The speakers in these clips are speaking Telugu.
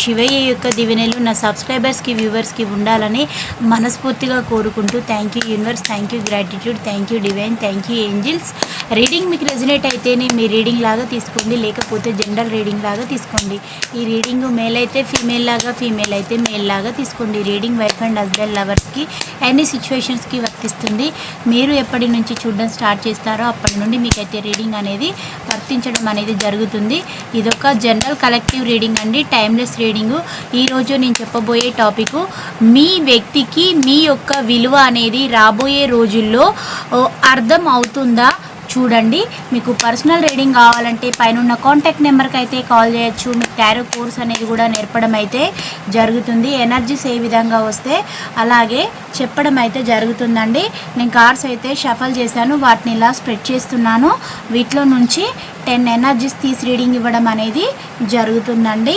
శివయ్య యొక్క దివెనలు నా సబ్స్క్రైబర్స్కి వ్యూవర్స్కి ఉండాలని మనస్ఫూర్తిగా కోరుకుంటూ thank you universe thank you gratitude thank you divine thank you angels reading మీకు రెజినేట్ అయితేనే మీ రీడింగ్ లాగా తీసుకోండి లేకపోతే జనరల్ రీడింగ్ లాగా తీసుకోండి. ఈ రీడింగ్ మేల్ అయితే ఫీమేల్ లాగా ఫీమేల్ అయితే మేల్ లాగా తీసుకోండి. రీడింగ్ వైఫ్ అండ్ హస్బెండ్ లవర్స్కి ఎన్ని సిచ్యువేషన్స్కి వర్తిస్తుంది. మీరు ఎప్పటి నుంచి చూడడం స్టార్ట్ చేస్తారో అప్పటి నుండి మీకైతే రీడింగ్ అనేది వర్తించడం అనేది జరుగుతుంది. ఇదొక జనరల్ కలెక్టివ్ రీడింగ్ అండి. Timeless reading. ఈరోజు నేను చెప్పబోయే టాపిక్ మీ వ్యక్తికి మీ యొక్క విలువ అనేది రాబోయే రోజుల్లో ఓ, అర్థం అవుతుందా? చూడండి. మీకు పర్సనల్ రీడింగ్ కావాలంటే పైన ఉన్న కాంటాక్ట్ నెంబర్కి అయితే కాల్ చేయొచ్చు. మీకు టారో కోర్స్ అనేది కూడా నేర్పడం అయితే జరుగుతుంది. ఎనర్జీస్ ఏ విధంగా వస్తే అలాగే చెప్పడం అయితే జరుగుతుందండి. నేను కార్డ్స్ అయితే షఫల్ చేశాను. వాటిని ఇలా స్ప్రెడ్ చేస్తున్నాను. వీటిలో నుంచి టెన్ ఎనర్జీస్ తీసి రీడింగ్ ఇవ్వడం అనేది జరుగుతుందండి.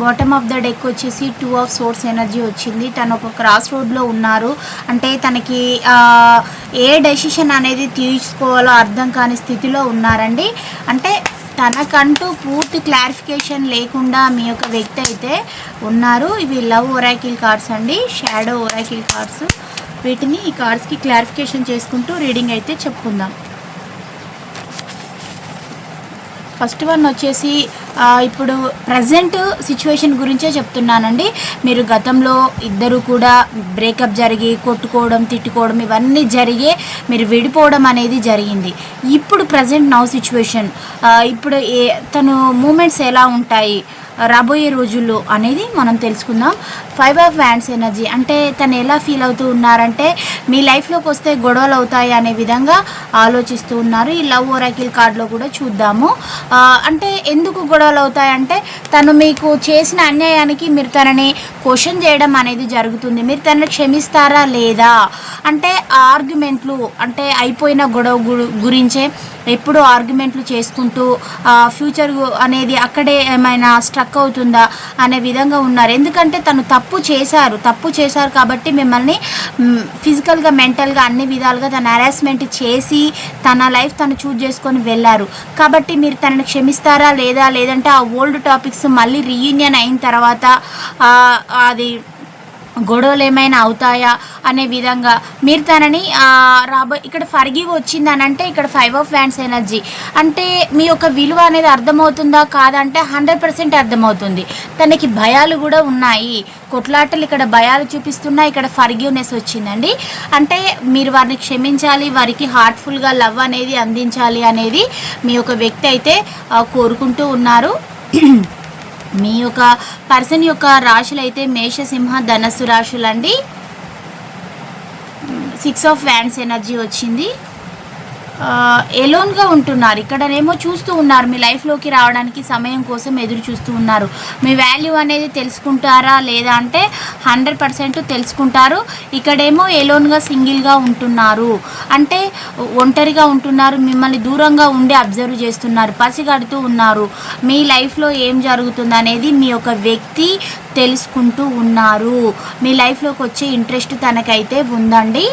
బాటమ్ ఆఫ్ ద డెక్ వచ్చేసి టూ ఆఫ్ సోర్స్ ఎనర్జీ వచ్చింది. తను ఒక క్రాస్ రోడ్లో ఉన్నారు. అంటే తనకి ఏ డెసిషన్ అనేది తీసుకోవాలో అర్థం కాని స్థితిలో ఉన్నారండి. అంటే తనకంటూ పూర్తి క్లారిఫికేషన్ లేకుండా మీ యొక్క వ్యక్తి అయితే ఉన్నారు. ఇవి లవ్ ఒరాకిల్ కార్డ్స్ అండి. షాడో ఒరాకిల్ కార్డ్స్ వీటిని ఈ కార్డ్స్కి క్లారిఫికేషన్ చేసుకుంటూ రీడింగ్ అయితే చెప్పుకుందాం. ఫస్ట్ వన్ వచ్చేసి ఇప్పుడు ప్రజెంట్ సిచ్యువేషన్ గురించే చెప్తున్నానండి. మీరు గతంలో ఇద్దరు కూడా బ్రేకప్ జరిగి కొట్టుకోవడం తిట్టుకోవడం ఇవన్నీ జరిగే మీరు విడిపోవడం అనేది జరిగింది. ఇప్పుడు ప్రజెంట్ నౌ సిచ్యువేషన్ ఇప్పుడు ఏ తను మూమెంట్స్ ఎలా ఉంటాయి రాబోయే రోజుల్లో అనేది మనం తెలుసుకుందాం. ఫైవ్ ఆఫ్ వ్యాండ్స్ ఎనర్జీ అంటే తను ఎలా ఫీల్ అవుతూ ఉన్నారంటే మీ లైఫ్లోకి వస్తే గొడవలు అవుతాయి అనే విధంగా ఆలోచిస్తూ ఉన్నారు. ఈ లవ్ ఓరాకిల్ కార్డులో కూడా చూద్దాము. అంటే ఎందుకు గొడవ గొడవలు అవుతాయంటే తను మీకు చేసిన అన్యాయానికి మీరు తనని క్వశ్చన్ చేయడం అనేది జరుగుతుంది. మీరు తనని క్షమిస్తారా లేదా? అంటే ఆర్గ్యుమెంట్లు అంటే అయిపోయిన గొడవ గు- గురించే ఎప్పుడు ఆర్గ్యుమెంట్లు చేసుకుంటూ ఫ్యూచర్ అనేది అక్కడే ఏమైనా స్ట్రక్ అవుతుందా అనే విధంగా ఉన్నారు. ఎందుకంటే తను తప్పు చేశారు. తప్పు చేశారు కాబట్టి మిమ్మల్ని ఫిజికల్గా మెంటల్గా అన్ని విధాలుగా తన హరాస్మెంట్ చేసి తన లైఫ్ తను చూజ్ చేసుకొని వెళ్ళారు. కాబట్టి మీరు తనని క్షమిస్తారా లేదా? లేదంటే ఆ ఓల్డ్ టాపిక్స్ మళ్ళీ రీయూనియన్ అయిన తర్వాత అది గొడవలు ఏమైనా అవుతాయా అనే విధంగా మీరు తనని రాబో ఇక్కడ ఫర్గివ్ వచ్చింది అని అంటే ఇక్కడ ఫైవ్ ఆఫ్ ఫ్యాన్స్ ఎనర్జీ. అంటే మీ యొక్క విలువ అనేది అర్థమవుతుందా? కాదంటే హండ్రెడ్ పర్సెంట్ అర్థమవుతుంది. తనకి భయాలు కూడా ఉన్నాయి. కొట్లాటలు ఇక్కడ భయాలు చూపిస్తున్నాయి. ఇక్కడ ఫర్గివ్నెస్ వచ్చిందండి. అంటే మీరు వారిని క్షమించాలి వారికి హార్ట్ఫుల్గా లవ్ అనేది అందించాలి అనేది మీ యొక్క వ్యక్తి అయితే కోరుకుంటూ ఉన్నారు. మీ యొక్క పర్సన్ యొక్క రాశులు అయితే మేషసింహ ధనస్సు రాశులు అండి సిక్స్ ఆఫ్ వ్యాండ్స్ ఎనర్జీ వచ్చింది. ఎలోన్గా ఉంటున్నారు. ఇక్కడనేమో చూస్తూ ఉన్నారు. మీ లైఫ్లోకి రావడానికి సమయం కోసం ఎదురు చూస్తూ ఉన్నారు. మీ వాల్యూ అనేది తెలుసుకుంటారా లేదా అంటే హండ్రెడ్ పర్సెంట్ తెలుసుకుంటారు. ఇక్కడేమో ఎలోన్గా సింగిల్గా ఉంటున్నారు. అంటే ఒంటరిగా ఉంటున్నారు. మిమ్మల్ని దూరంగా ఉండి అబ్జర్వ్ చేస్తున్నారు. పసిగడుతూ ఉన్నారు. మీ లైఫ్లో ఏం జరుగుతుంది అనేది మీ యొక్క వ్యక్తి తెలుసుకుంటూ ఉన్నారు. మీ లైఫ్లోకి వచ్చే ఇంట్రెస్ట్ తనకైతే ఉందండి.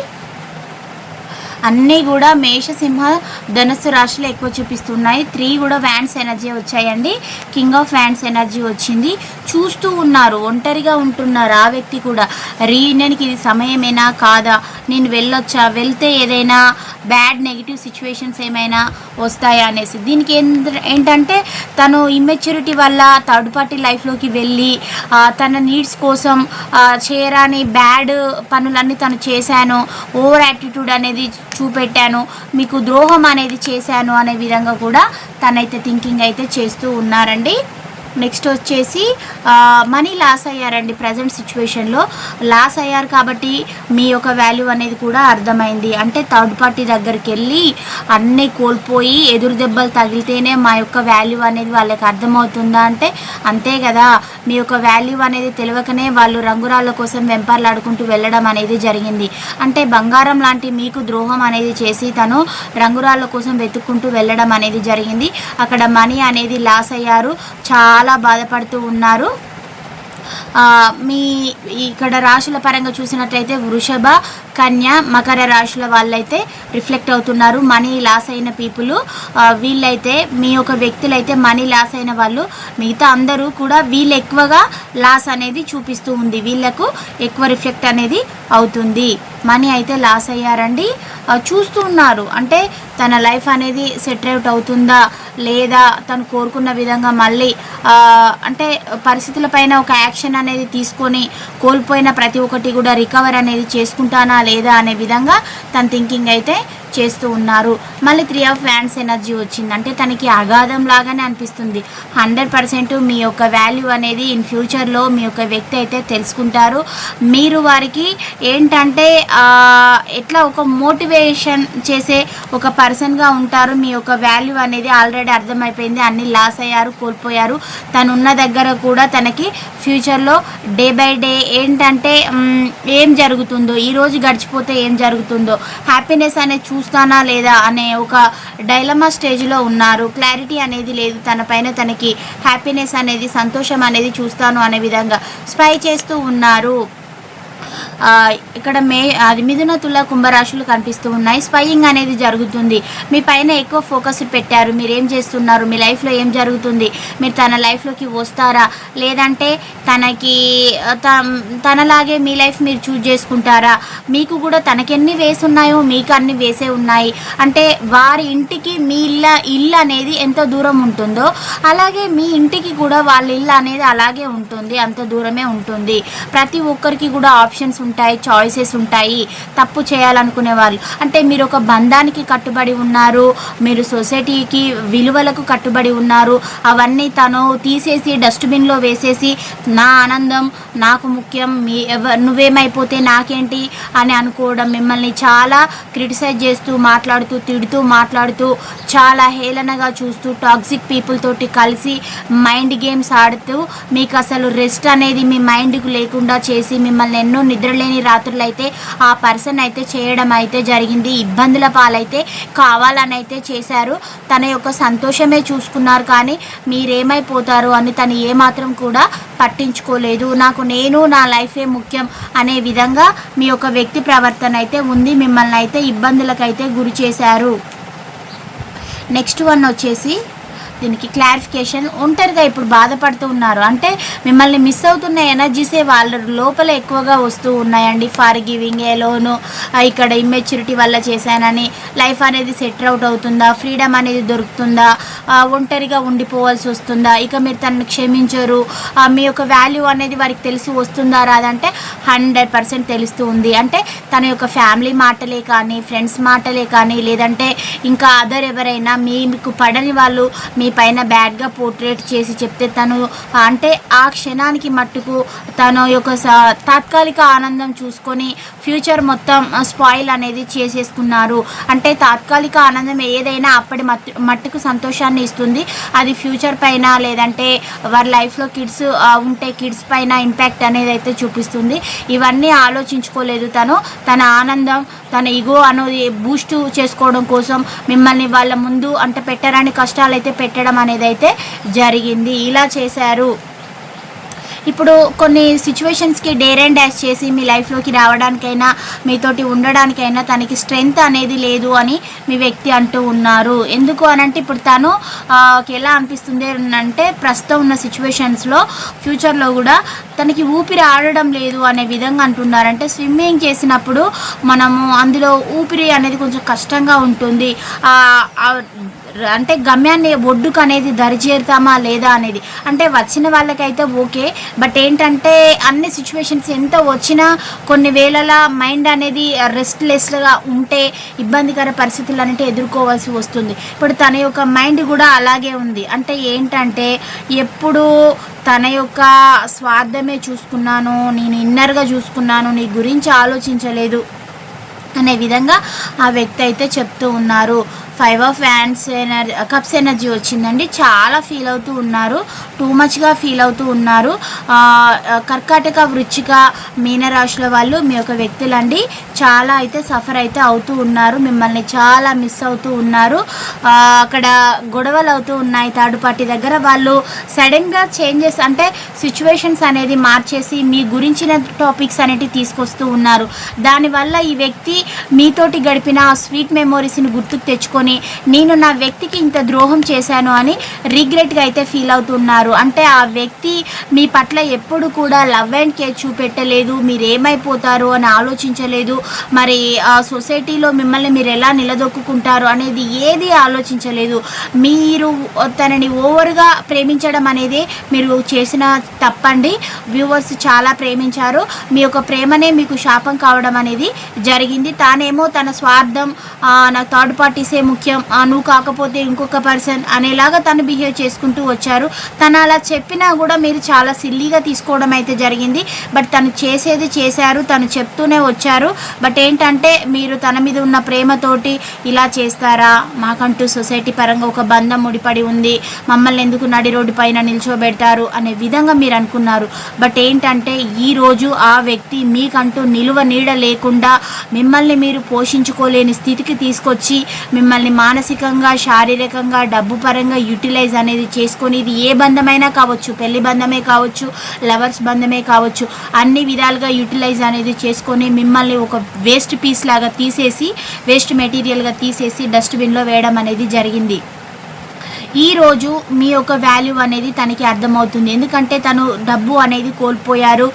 అన్నీ కూడా మేషసింహ ధనుసు రాశిలో ఎక్కువ చూపిస్తున్నాయి. త్రీ కూడా వ్యాన్స్ ఎనర్జీ వచ్చాయండి. కింగ్ ఆఫ్ వ్యాన్స్ ఎనర్జీ వచ్చింది. చూస్తూ ఉన్నారు ఒంటరిగా ఉంటున్నారు ఆ వ్యక్తి కూడా. రీయూనియన్కి ఇది సమయమేనా? కాదా? నేను వెళ్ళొచ్చా? వెళ్తే ఏదైనా బ్యాడ్ నెగిటివ్ సిచ్యువేషన్స్ ఏమైనా వస్తాయా అనేసి. దీనికి ఏంటంటే తను ఇమ్మెచ్యూరిటీ వల్ల థర్డ్ పార్టీ లైఫ్లోకి వెళ్ళి తన నీడ్స్ కోసం చేయరాని బ్యాడ్ పనులన్నీ తను చేశాను ఓవర్ యాటిట్యూడ్ అనేది చూపెట్టాను మీకు ద్రోహం అనేది చేశాను అనే విధంగా కూడా తనైతే థింకింగ్ అయితే చేస్తూ ఉన్నారండి. నెక్స్ట్ వచ్చేసి మనీ లాస్ అయ్యారండి ప్రజెంట్ సిచ్యువేషన్లో లాస్ అయ్యారు కాబట్టి మీ యొక్క వాల్యూ అనేది కూడా అర్థమైంది. అంటే థర్డ్ పార్టీ దగ్గరికి వెళ్ళి అన్నీ కోల్పోయి ఎదురు దెబ్బలు తగిలితేనే మా యొక్క వాల్యూ అనేది వాళ్ళకి అర్థమవుతుందా అంటే అంతే కదా. మీ యొక్క వాల్యూ అనేది తెలియకనే వాళ్ళు రంగురాళ్ళ కోసం వెంపర్లాడుకుంటూ వెళ్ళడం అనేది జరిగింది. అంటే బంగారం లాంటి మీకు ద్రోహం అనేది చేసి తను రంగురాళ్ళ కోసం వెతుక్కుంటూ వెళ్ళడం అనేది జరిగింది. అక్కడ మనీ అనేది లాస్ అయ్యారు. చాలా చాలా బాధపడుతూ ఉన్నారు. మీ ఇక్కడ రాశుల పరంగా చూసినట్లయితే వృషభ కన్య మకర రాశుల వాళ్ళైతే రిఫ్లెక్ట్ అవుతున్నారు. మనీ లాస్ అయిన పీపుల్ వీళ్ళైతే మీ యొక్క వ్యక్తులైతే మనీ లాస్ అయిన వాళ్ళు మిగతా అందరూ కూడా వీళ్ళు ఎక్కువగా లాస్ అనేది చూపిస్తూ ఉంది. వీళ్ళకు ఎక్కువ రిఫ్లెక్ట్ అనేది అవుతుంది. మనీ అయితే లాస్ అయ్యారండి. చూస్తూ ఉన్నారు. అంటే తన లైఫ్ అనేది సెటిల్ అవుట్ అవుతుందా? లేదా తను కోరుకున్న విధంగా మళ్ళీ అంటే పరిస్థితుల పైన ఒక యాక్షన్ అనేది తీసుకొని కోల్పోయిన ప్రతి ఒక్కటి కూడా రికవర్ అనేది చేసుకుంటానా లేదా అనే విధంగా తన థింకింగ్ అయితే చేస్తూ ఉన్నారు. మళ్ళీ త్రీ ఆఫ్ ఫ్యాన్స్ ఎనర్జీ వచ్చింది అంటే తనకి అగాధం లాగానే అనిపిస్తుంది. హండ్రెడ్ పర్సెంట్ మీ యొక్క వాల్యూ అనేది ఇన్ ఫ్యూచర్లో మీ యొక్క వ్యక్తి అయితే తెలుసుకుంటారు. మీరు వారికి ఏంటంటే ఎట్లా ఒక మోటివేషన్ చేసే ఒక పర్సన్గా ఉంటారు. మీ యొక్క వాల్యూ అనేది ఆల్రెడీ అర్థమైపోయింది. అన్ని లాస్ అయ్యారు కోల్పోయారు. తను ఉన్న దగ్గర కూడా తనకి ఫ్యూచర్లో డే బై డే ఏంటంటే ఏం జరుగుతుందో ఈరోజు గడిచిపోతే ఏం జరుగుతుందో హ్యాపీనెస్ అనేది చూస్తానా లేదా అనే ఒక డైలమా స్టేజ్లో ఉన్నారు. క్లారిటీ అనేది లేదు. తనపైన తనకి హ్యాపీనెస్ అనేది సంతోషం అనేది చూస్తాను అనే విధంగా స్పై చేస్తూ ఉన్నారు. ఇక్కడ మే అది మిథున తుల కుంభరాశులు కనిపిస్తూ ఉన్నాయి. స్పయింగ్ అనేది జరుగుతుంది. మీ పైన ఎక్కువ ఫోకస్ పెట్టారు. మీరు ఏం చేస్తున్నారు? మీ లైఫ్లో ఏం జరుగుతుంది? మీరు తన లైఫ్లోకి వస్తారా? లేదంటే తనకి త- తనలాగే మీ లైఫ్ మీరు చూజ్ చేసుకుంటారా? మీకు కూడా తనకెన్ని వేసి ఉన్నాయో మీకు అన్ని వేసే ఉన్నాయి. అంటే వారి ఇంటికి మీ ఇల్ల ఇల్లు అనేది ఎంత దూరం ఉంటుందో అలాగే మీ ఇంటికి కూడా వాళ్ళ ఇల్లు అనేది అలాగే ఉంటుంది. అంత దూరమే ఉంటుంది. ప్రతి ఒక్కరికి కూడా ఆప్షన్స్ ఉంటాయి. ఉంటాయి చాయిసెస్ ఉంటాయి తప్పు చేయాలనుకునే వాళ్ళు. అంటే మీరు ఒక బంధానికి కట్టుబడి ఉన్నారు మీరు సొసైటీకి విలువలకు కట్టుబడి ఉన్నారు అవన్నీ తను తీసేసి డస్ట్బిన్లో వేసేసి నా ఆనందం నాకు ముఖ్యం మీ నువ్వేమైపోతే నాకేంటి అని అనుకోవడం మిమ్మల్ని చాలా క్రిటిసైజ్ చేస్తూ మాట్లాడుతూ తిడుతూ మాట్లాడుతూ చాలా హేళనగా చూస్తూ టాక్సిక్ పీపుల్ తోటి కలిసి మైండ్ గేమ్స్ ఆడుతూ మీకు అసలు రెస్ట్ అనేది మీ మైండ్కు లేకుండా చేసి మిమ్మల్ని ఎన్నో నిద్రలేని రాత్రులు అయితే ఆ పర్సన్ అయితే చేయడం అయితే జరిగింది. ఇబ్బందుల పాలైతే కావాలని అయితే చేశారు. తన యొక్క సంతోషమే చూసుకున్నారు కానీ మీరేమైపోతారు అని తను ఏమాత్రం కూడా పట్టించుకోలేదు. నాకు నేను నా లైఫే ముఖ్యం అనే విధంగా మీ యొక్క వ్యక్తి ప్రవర్తన అయితే ఉంది. మిమ్మల్ని అయితే ఇబ్బందులకైతే గురి చేశారు. నెక్స్ట్ వన్ వచ్చేసి దీనికి క్లారిఫికేషన్ ఒంటరిగా ఇప్పుడు బాధపడుతూ ఉన్నారు. అంటే మిమ్మల్ని మిస్ అవుతున్న ఎనర్జీసే వాళ్ళ లోపల ఎక్కువగా వస్తూ ఉన్నాయండి. ఫార్ గివింగ్ ఏ లోను ఇక్కడ ఇమ్మెచ్యూరిటీ వల్ల చేశానని లైఫ్ అనేది సెట్ అవుట్ అవుతుందా? ఫ్రీడమ్ అనేది దొరుకుతుందా? ఒంటరిగా ఉండిపోవాల్సి వస్తుందా? ఇక మీరు తనను క్షమించరు. మీ యొక్క వాల్యూ అనేది వారికి తెలిసి వస్తుందా? రాదంటే హండ్రెడ్ పర్సెంట్ తెలుస్తూ ఉంది. అంటే తన యొక్క ఫ్యామిలీ మాటలే కానీ ఫ్రెండ్స్ మాటలే కానీ లేదంటే ఇంకా అదర్ ఎవరైనా మీకు పడని వాళ్ళు మీ పైన బ్యాడ్గా పోర్ట్రేట్ చేసి చెప్తే తను అంటే ఆ క్షణానికి మట్టుకు తన యొక్క తాత్కాలిక ఆనందం చూసుకొని ఫ్యూచర్ మొత్తం స్పాయిల్ అనేది చేసేసుకున్నారు. అంటే తాత్కాలిక ఆనందం ఏదైనా అప్పటి మట్టుకు సంతోషాన్ని ఇస్తుంది. అది ఫ్యూచర్ పైన లేదంటే వారి లైఫ్లో కిడ్స్ ఉంటే కిడ్స్ పైన ఇంపాక్ట్ అనేది అయితే చూపిస్తుంది. ఇవన్నీ ఆలోచించుకోలేదు తను. తన ఆనందం తన ఇగో అనేది బూస్ట్ చేసుకోవడం కోసం మిమ్మల్ని వాళ్ళ ముందు అంటే పెట్టరాని కష్టాలు అయితే పెట్టడం అనేది అయితే జరిగింది. ఇలా చేశారు. ఇప్పుడు కొన్ని సిచ్యువేషన్స్కి డేర్ అండ్ డాష్ చేసి మీ లైఫ్లోకి రావడానికైనా మీతోటి ఉండడానికైనా తనకి స్ట్రెంగ్త్ అనేది లేదు అని మీ వ్యక్తి అంటూ ఉన్నారు. ఎందుకు అనంటే ఇప్పుడు తను ఎలా అనిపిస్తుంది అంటే ప్రస్తుతం ఉన్న సిచ్యువేషన్స్లో ఫ్యూచర్లో కూడా తనకి ఊపిరి ఆడడం లేదు అనే విధంగా అంటున్నారంటే స్విమ్మింగ్ చేసినప్పుడు మనము అందులో ఊపిరి అనేది కొంచెం కష్టంగా ఉంటుంది. అంటే గమ్యాన్ని ఒడ్డుకు అనేది దరి చేరుతామా లేదా అనేది. అంటే వచ్చిన వాళ్ళకైతే ఓకే బట్ ఏంటంటే అన్ని సిచ్యువేషన్స్ ఎంత వచ్చినా కొన్ని వేళల మైండ్ అనేది రెస్ట్లెస్గా ఉంటే ఇబ్బందికర పరిస్థితులు అనేవి ఎదుర్కోవాల్సి వస్తుంది. ఇప్పుడు తన యొక్క మైండ్ కూడా అలాగే ఉంది. అంటే ఏంటంటే ఎప్పుడు తన యొక్క స్వార్థమే చూసుకున్నాను నేను ఇన్నర్గా చూసుకున్నాను నీ గురించి ఆలోచించలేదు అనే విధంగా ఆ వ్యక్తి అయితే చెప్తూ ఉన్నారు. ఫైవ్ ఆఫ్ ఫ్యాన్స్ ఎనర్జీ కప్స్ ఎనర్జీ వచ్చిందండి. చాలా ఫీల్ అవుతూ ఉన్నారు. టూ మచ్గా ఫీల్ అవుతూ ఉన్నారు. కర్కాటక వృచ్చిక మీనరాశుల వాళ్ళు మీ యొక్క వ్యక్తులండి చాలా అయితే సఫర్ అయితే అవుతూ ఉన్నారు. మిమ్మల్ని చాలా మిస్ అవుతూ ఉన్నారు. అక్కడ గొడవలు అవుతూ ఉన్నాయి. థర్డ్ పార్టీ దగ్గర వాళ్ళు సడన్గా చేంజెస్ అంటే సిచ్యువేషన్స్ అనేది మార్చేసి మీ గురించిన టాపిక్స్ అనేటివి తీసుకొస్తూ ఉన్నారు. దానివల్ల ఈ వ్యక్తి మీతోటి గడిపిన ఆ స్వీట్ మెమోరీస్ని గుర్తుకు తెచ్చుకొని నేను నా వ్యక్తికి ఇంత ద్రోహం చేశాను అని రిగ్రెట్గా అయితే ఫీల్ అవుతున్నారు. అంటే ఆ వ్యక్తి మీ పట్ల ఎప్పుడు కూడా లవ్ అండ్ కేర్ చూపెట్టలేదు మీరు ఏమైపోతారు అని ఆలోచించలేదు. మరి ఆ సొసైటీలో మిమ్మల్ని మీరు ఎలా నిలదొక్కుంటారు అనేది ఏది ఆలోచించలేదు. మీరు తనని ఓవర్గా ప్రేమించడం అనేది మీరు చేసిన తప్పండి. వ్యూవర్స్ చాలా ప్రేమించారు. మీ యొక్క ప్రేమనే మీకు శాపం కావడం అనేది జరిగింది. తానేమో తన స్వార్థం నా థర్డ్ థర్డ్ ఏమో ముఖ్యం. ఆ, నువ్వు కాకపోతే ఇంకొక పర్సన్ అనేలాగా తను బిహేవ్ చేసుకుంటూ వచ్చారు. తను అలా చెప్పినా కూడా మీరు చాలా సిల్లీగా తీసుకోవడం అయితే జరిగింది. బట్ తను చేసేది చేశారు తను చెప్తూనే వచ్చారు. బట్ ఏంటంటే మీరు తన మీద ఉన్న ప్రేమతోటి ఇలా చేస్తారా? మాకంటూ సొసైటీ పరంగా ఒక బంధం ముడిపడి ఉంది. మమ్మల్ని ఎందుకు నడి రోడ్డు పైన నిల్చోబెడతారు అనే విధంగా మీరు అనుకున్నారు. బట్ ఏంటంటే ఈ రోజు ఆ వ్యక్తి మీకంటూ నిలువ నీడ లేకుండా మిమ్మల్ని మీరు పోషించుకోలేని స్థితికి తీసుకొచ్చి మిమ్మల్ని మానసికంగా శారీరకంగా డబ్బు పరంగా యూటిలైజ్ అనేది చేసుకొని ఇది ఏ బంధమైనా కావచ్చు పెళ్ళి బంధమే కావచ్చు లవర్స్ బంధమే కావచ్చు అన్ని విధాలుగా యూటిలైజ్ అనేది చేసుకొని మిమ్మల్ని ఒక వేస్ట్ పీస్ లాగా తీసేసి వేస్ట్ మెటీరియల్గా తీసేసి డస్ట్బిన్లో వేయడం అనేది జరిగింది. ఈ రోజు మీ యొక్క వాల్యూ అనేది తనకి అర్థమవుతుంది. ఎందుకంటే తను డబ్బు అనేది కోల్పోయారు.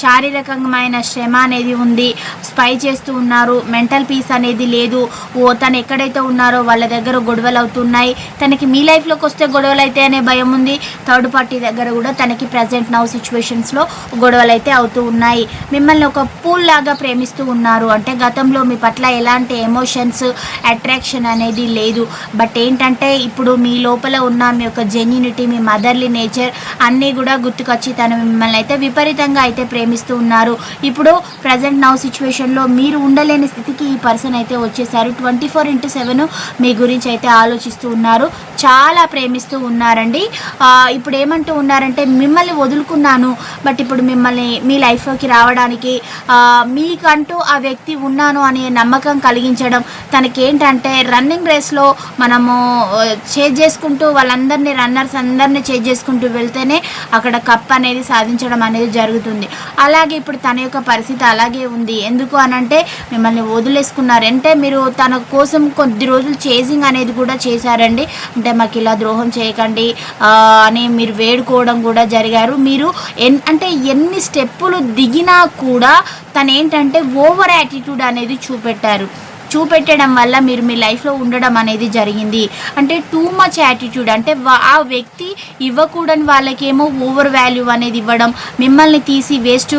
శారీరకమైన శ్రమ అనేది ఉంది. స్పై చేస్తూ ఉన్నారు. మెంటల్ పీస్ అనేది లేదు. ఓ తను ఎక్కడైతే ఉన్నారో వాళ్ళ దగ్గర గొడవలు అవుతున్నాయి. తనకి మీ లైఫ్లోకి వస్తే గొడవలు అయితే అనే భయం ఉంది. థర్డ్ పార్టీ దగ్గర కూడా తనకి ప్రజెంట్ నౌ సిచ్యువేషన్స్లో గొడవలు అయితే అవుతూ ఉన్నాయి. మిమ్మల్ని ఒక పూల్ లాగా ప్రేమిస్తూ ఉన్నారు. అంటే గతంలో మీ పట్ల ఎలాంటి ఎమోషన్స్ అట్రాక్షన్ అనేది లేదు. బట్ ఏంటంటే ఇప్పుడు మీ లోపల ఉన్న మీ యొక్క జెన్యునిటీ మీ మదర్లీ నేచర్ అన్నీ కూడా గుర్తుకొచ్చి తను మిమ్మల్ని అయితే విపరీతంగా అయితే ప్రేమిస్తూ ఉన్నారు. ఇప్పుడు ప్రజెంట్ నౌ సిచ్యువేషన్లో మీరు ఉండలేని స్థితికి ఈ పర్సన్ అయితే వచ్చేసారు. ట్వంటీ ఫోర్ ఇంటూ సెవెన్ మీ గురించి అయితే ఆలోచిస్తూ ఉన్నారు. చాలా ప్రేమిస్తూ ఉన్నారండి. ఇప్పుడు ఏమంటూ ఉన్నారంటే మిమ్మల్ని వదులుకున్నాను బట్ ఇప్పుడు మిమ్మల్ని మీ లైఫ్లోకి రావడానికి మీకంటూ ఆ వ్యక్తి ఉన్నాను అనే నమ్మకం కలిగించడం తనకేంటంటే రన్నింగ్ రేస్లో మనము చేజ్ చేసుకుంటూ వాళ్ళందరినీ రన్నర్స్ అందరినీ చేజ్ చేసుకుంటూ వెళ్తేనే అక్కడ కప్ అనేది సాధించడం అనేది జరుగుతుంది. అలాగే ఇప్పుడు తన యొక్క పరిస్థితి అలాగే ఉంది. ఎందుకు అనంటే మిమ్మల్ని వదిలేసుకున్నారు. అంటే మీరు తన కోసం కొద్ది రోజులు చేసింగ్ అనేది కూడా చేశారండి. అంటే మాకు ఇలా ద్రోహం చేయకండి అని మీరు వేడుకోవడం కూడా జరిగారు. మీరు ఎన్ అంటే ఎన్ని స్టెప్పులు దిగినా కూడా తను ఏంటంటే ఓవర్ యాటిట్యూడ్ అనేది చూపెట్టారు. చూపెట్టడం వల్ల మీరు మీ లైఫ్లో ఉండడం అనేది జరిగింది. అంటే టూ మచ్ యాటిట్యూడ్ అంటే ఆ వ్యక్తి ఇవ్వకూడని వాళ్ళకేమో ఓవర్ వాల్యూ అనేది ఇవ్వడం మిమ్మల్ని తీసి వేస్ట్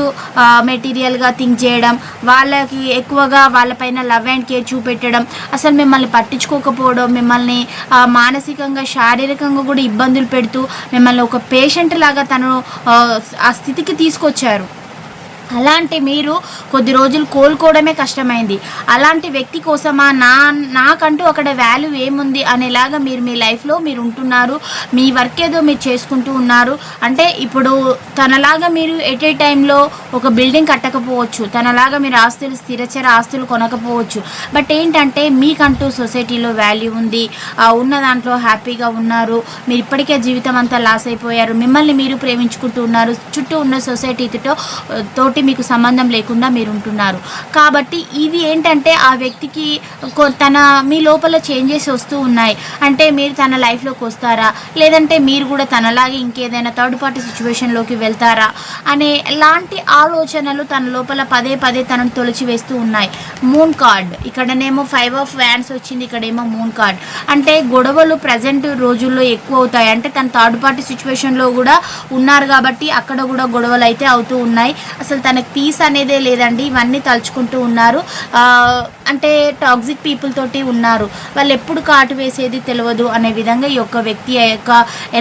మెటీరియల్గా థింక్ చేయడం వాళ్ళకి ఎక్కువగా వాళ్ళపైన లవ్ అండ్ కేర్ చూపెట్టడం అసలు మిమ్మల్ని పట్టించుకోకపోవడం మిమ్మల్ని మానసికంగా శారీరకంగా కూడా ఇబ్బందులు పెడుతూ మిమ్మల్ని ఒక పేషెంట్ లాగా తను ఆ స్థితికి తీసుకొచ్చారు. అలాంటి మీరు కొద్ది రోజులు కోలుకోవడమే కష్టమైంది. అలాంటి వ్యక్తి కోసమా? నా నాకంటూ అక్కడ వాల్యూ ఏముంది అనేలాగా మీరు మీ లైఫ్లో మీరు ఉంటున్నారు. మీ వర్క్ ఏదో మీరు చేసుకుంటూ ఉన్నారు. అంటే ఇప్పుడు తనలాగా మీరు ఎట్ ఏ టైంలో ఒక బిల్డింగ్ కట్టకపోవచ్చు. తనలాగా మీరు ఆస్తులు స్థిరచర ఆస్తులు కొనకపోవచ్చు. బట్ ఏంటంటే మీకంటూ సొసైటీలో వాల్యూ ఉంది. ఉన్న దాంట్లో హ్యాపీగా ఉన్నారు. మీరు ఇప్పటికే జీవితం అంతా లాస్ అయిపోయారు. మిమ్మల్ని మీరు ప్రేమించుకుంటూ ఉన్నారు. చుట్టూ ఉన్న సొసైటీతో తోటి మీకు సంబంధం లేకుండా మీరు ఉంటున్నారు. కాబట్టి ఇవి ఏంటంటే ఆ వ్యక్తికి తన మీ లోపల చేంజెస్ వస్తూ ఉన్నాయి. అంటే మీరు తన లైఫ్లోకి వస్తారా? లేదంటే మీరు కూడా తనలాగే ఇంకేదైనా థర్డ్ పార్టీ సిచ్యువేషన్లోకి వెళ్తారా? అనే లాంటి ఆలోచనలు తన లోపల పదే పదే తనను తొలిచివేస్తూ ఉన్నాయి. Moon card. ఇక్కడనేమో ఫైవ్ ఆఫ్ వ్యాన్స్ వచ్చింది ఇక్కడేమో మూన్ కార్డ్. అంటే గొడవలు ప్రజెంట్ రోజుల్లో ఎక్కువ అవుతాయి. అంటే తన థర్డ్ పార్టీ సిచ్యువేషన్లో కూడా ఉన్నారు కాబట్టి అక్కడ కూడా గొడవలు అయితే అవుతూ ఉన్నాయి. అసలు తనకు పీస్ అనేదే లేదండి. ఇవన్నీ తలుచుకుంటూ ఉన్నారు. అంటే టాక్సిక్ పీపుల్ తోటి ఉన్నారు. వాళ్ళు ఎప్పుడు కాటు వేసేది తెలియదు అనే విధంగా ఈ యొక్క వ్యక్తి యొక్క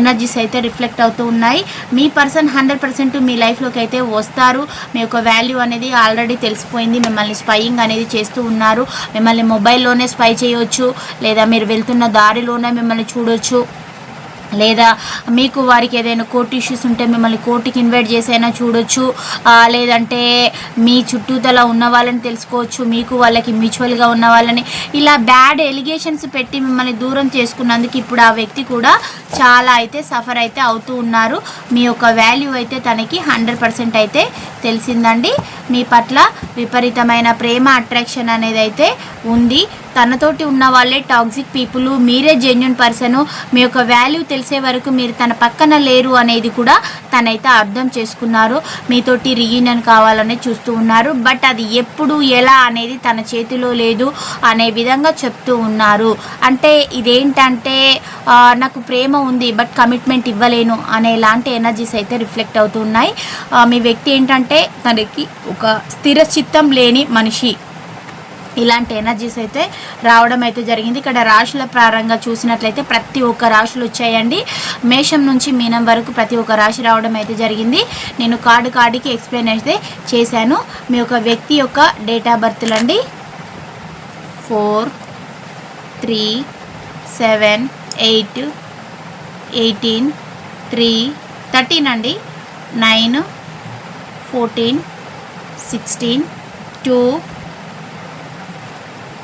ఎనర్జీస్ అయితే రిఫ్లెక్ట్ అవుతూ ఉన్నాయి. మీ పర్సన్ హండ్రెడ్ పర్సెంట్ మీ లైఫ్లోకి అయితే వస్తారు. మీ యొక్క వాల్యూ అనేది ఆల్రెడీ తెలిసిపోయింది. మిమ్మల్ని స్పైయింగ్ అనేది చేస్తూ ఉన్నారు. మిమ్మల్ని మొబైల్లోనే స్పై చేయొచ్చు. లేదా మీరు వెళ్తున్న దారిలోనే మిమ్మల్ని చూడొచ్చు. లేదా మీకు వారికి ఏదైనా కోర్టు ఇష్యూస్ ఉంటే మిమ్మల్ని కోర్టుకి ఇన్వైట్ చేసైనా చూడొచ్చు. లేదంటే మీ చుట్టూతల ఉన్న వాళ్ళని తెలుసుకోవచ్చు మీకు వాళ్ళకి మ్యూచువల్గా ఉన్న వాళ్ళని. ఇలా బ్యాడ్ ఎలిగేషన్స్ పెట్టి మిమ్మల్ని దూరం చేసుకున్నందుకు ఇప్పుడు ఆ వ్యక్తి కూడా చాలా అయితే సఫర్ అయితే అవుతూ ఉన్నారు. మీ యొక్క వాల్యూ అయితే తనకి హండ్రెడ్ పర్సెంట్ అయితే తెలిసిందండి. మీ పట్ల విపరీతమైన ప్రేమ అట్రాక్షన్ అనేది అయితే ఉంది. తనతోటి ఉన్న వాళ్ళే టాక్సిక్ పీపుల్ మీరే జెన్యున్ పర్సన్ మీ యొక్క వాల్యూ తెలిసే వరకు మీరు తన పక్కన లేరు అనేది కూడా తనైతే అర్థం చేసుకున్నారు. మీతోటి రీయూనియన్ కావాలని చూస్తూ ఉన్నారు. బట్ అది ఎప్పుడు ఎలా అనేది తన చేతిలో లేదు అనే విధంగా చెప్తూ ఉన్నారు. అంటే ఇదేంటంటే నాకు ప్రేమ ఉంది బట్ కమిట్మెంట్ ఇవ్వలేను అనేలాంటి ఎనర్జీస్ అయితే రిఫ్లెక్ట్ అవుతున్నాయి మీ వ్యక్తి ఏంటంటే తనకి ఒక స్థిర చిత్తం లేని మనిషి. ఇలాంటి ఎనర్జీస్ అయితే రావడం అయితే జరిగింది. ఇక్కడ రాశుల ప్రారంగా చూసినట్లయితే ప్రతి ఒక్క రాశులు వచ్చాయండి. మేషం నుంచి మీనం వరకు ప్రతి ఒక్క రాశి రావడం అయితే జరిగింది. నేను కార్డు కార్డుకి ఎక్స్ప్లెయిన్ అయితే చేశాను. మీ యొక్క వ్యక్తి యొక్క డేట్ ఆఫ్ బర్త్లు అండి four three seven eight eighteen three thirteen అండి. Nine fourteen sixteen two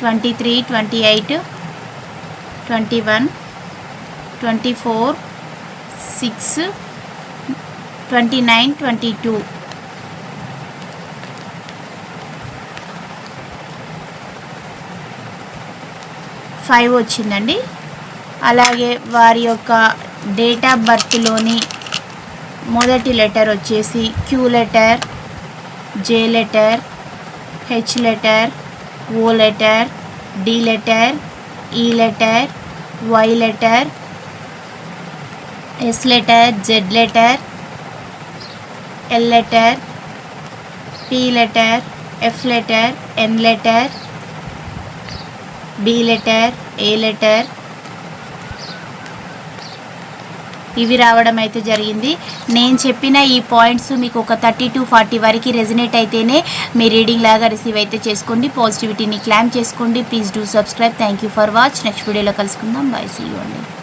twenty three twenty eight twenty one twenty four six twenty nine twenty two. Five వచ్చిందండి. అలాగే వారి యొక్క డేట్ ఆఫ్ బర్త్లోని మొదటి లెటర్ వచ్చేసి Q letter J letter H letter O letter D letter E letter Y letter S letter Z letter L letter P letter F letter N letter B letter A letter ఇవి రావడం అయితే జరిగింది. నేను చెప్పిన ఈ పాయింట్స్ మీకు ఒక థర్టీ టు ఫార్టీ వరకు రెజినేట్ అయితేనే మీ రీడింగ్ లాగా రిసీవ్ అయితే చేసుకోండి. పాజిటివిటీని క్లామ్ చేసుకోండి. Please do subscribe. Thank you for watch. Next వీడియోలో కలుసుకుందాం. బాయ్ సీ యూ అండి.